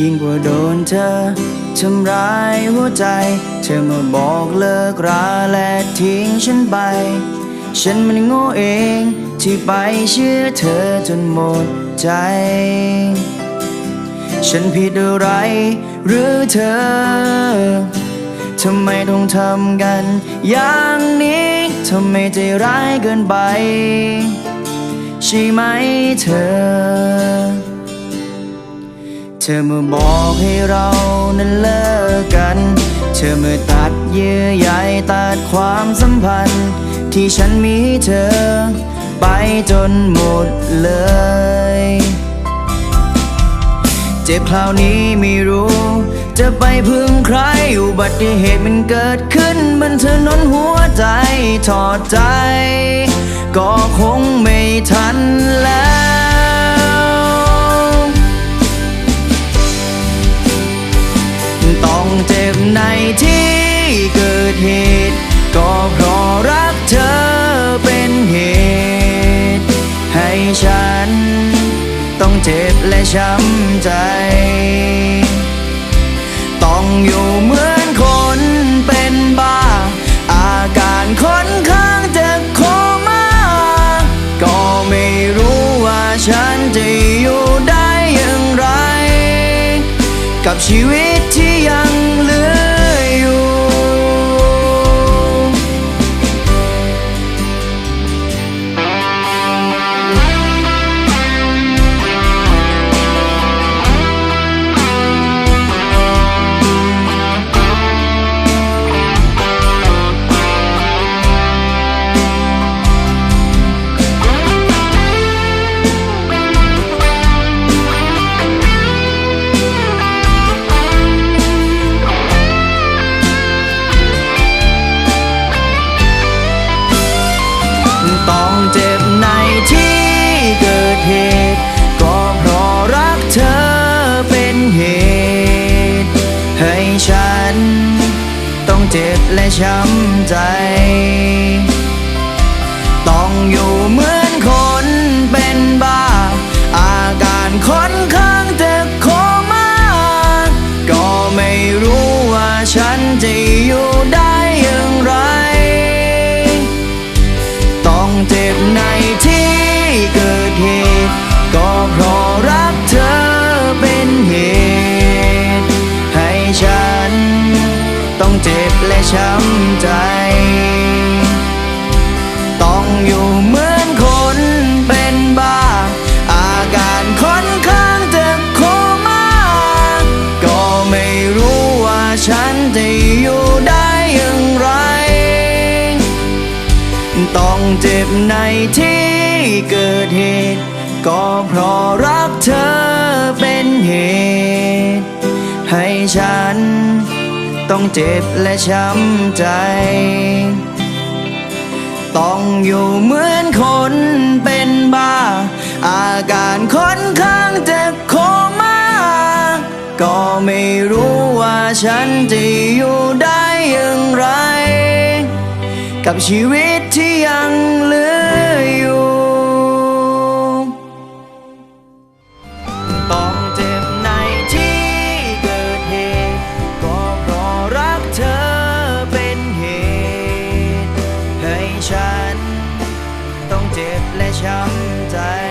ยิ่งกว่าโดนเธอทำร้ายหัวใจ เธอมาบอกเลิกราและทิ้งฉันไป ฉันมันโง่เองที่ไปเชื่อเธอจนหมดใจ ฉันผิดอะไรหรือเธอ ทำไมต้องทำกัน อย่างนี้ทำไมใจร้ายเกินไป ใช่ไหมเธอ เธอมาบอกให้เรานั้นเลิกกัน เธอมาตัดเยื่อใยตัดความสัมพันธ์ ที่ฉันมีเธอ ไปจนหมดเลย เจ็บคราวนี้ไม่รู้ จะไปพึ่งใครอุบัติเหตุมันเกิดขึ้นบนถนนหัวใจถอดใจ ก็คงไม่ทันแล้ว ช้ำใจ ต้องอยู่เหมือนคนเป็นบ้า อาการค่อนข้างจะโคม่าก็ไม่รู้ว่าฉันจะอยู่ได้อย่างไร กับชีวิต ต้องเจ็บและช้ำใจ ต้องอยู่เหมือนคนเป็นบ้า อาการค่อนข้างจะโคม่าก็ไม่รู้ว่าฉันจะอยู่ได้ ช้ำใจ ต้องอยู่เหมือนคนเป็นบ้า อาการค่อนข้างจะโคม่าก็ไม่รู้ว่าฉันจะอยู่ได้อย่างไร ต้องเจ็บในที่เกิดเหตุ ก็เพราะรักเธอเป็นเหตุ ให้ฉัน ต้องเจ็บและช้ำใจ ต้องอยู่เหมือนคนเป็นบ้า อาการค่อนข้างจะโคม่าก็ไม่รู้ว่าฉันจะอยู่ได้อย่างไร กับชีวิตที่ยังเหลือ 强在